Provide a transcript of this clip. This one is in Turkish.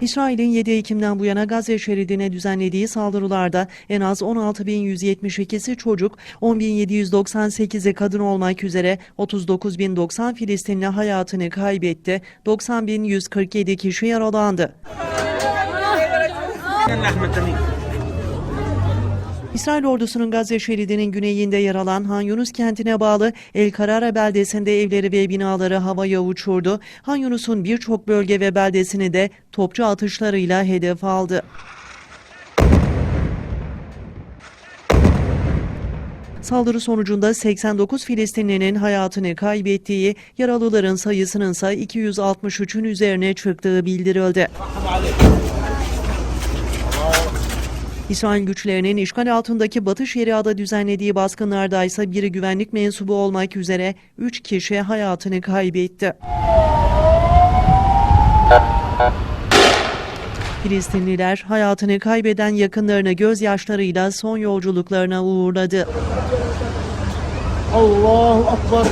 İsrail'in 7 Ekim'den bu yana Gazze şeridine düzenlediği saldırılarda en az 16.172'si çocuk, 10.798'i kadın olmak üzere 39.090 Filistinli hayatını kaybetti, 90.147 kişi yaralandı. İsrail ordusunun Gazze şeridinin güneyinde yer alan Han Yunus kentine bağlı El Karara beldesinde evleri ve binaları havaya uçurdu. Han Yunus'un birçok bölge ve beldesini de topçu atışlarıyla hedef aldı. Saldırı sonucunda 89 Filistinlinin hayatını kaybettiği, yaralıların sayısının ise 263'ün üzerine çıktığı bildirildi. İsrail güçlerinin işgal altındaki Batı Şeria'da düzenlediği baskınlarda ise biri güvenlik mensubu olmak üzere 3 kişi hayatını kaybetti. Filistinliler hayatını kaybeden yakınlarını gözyaşlarıyla son yolculuklarına uğurladı. Allahu Akbar.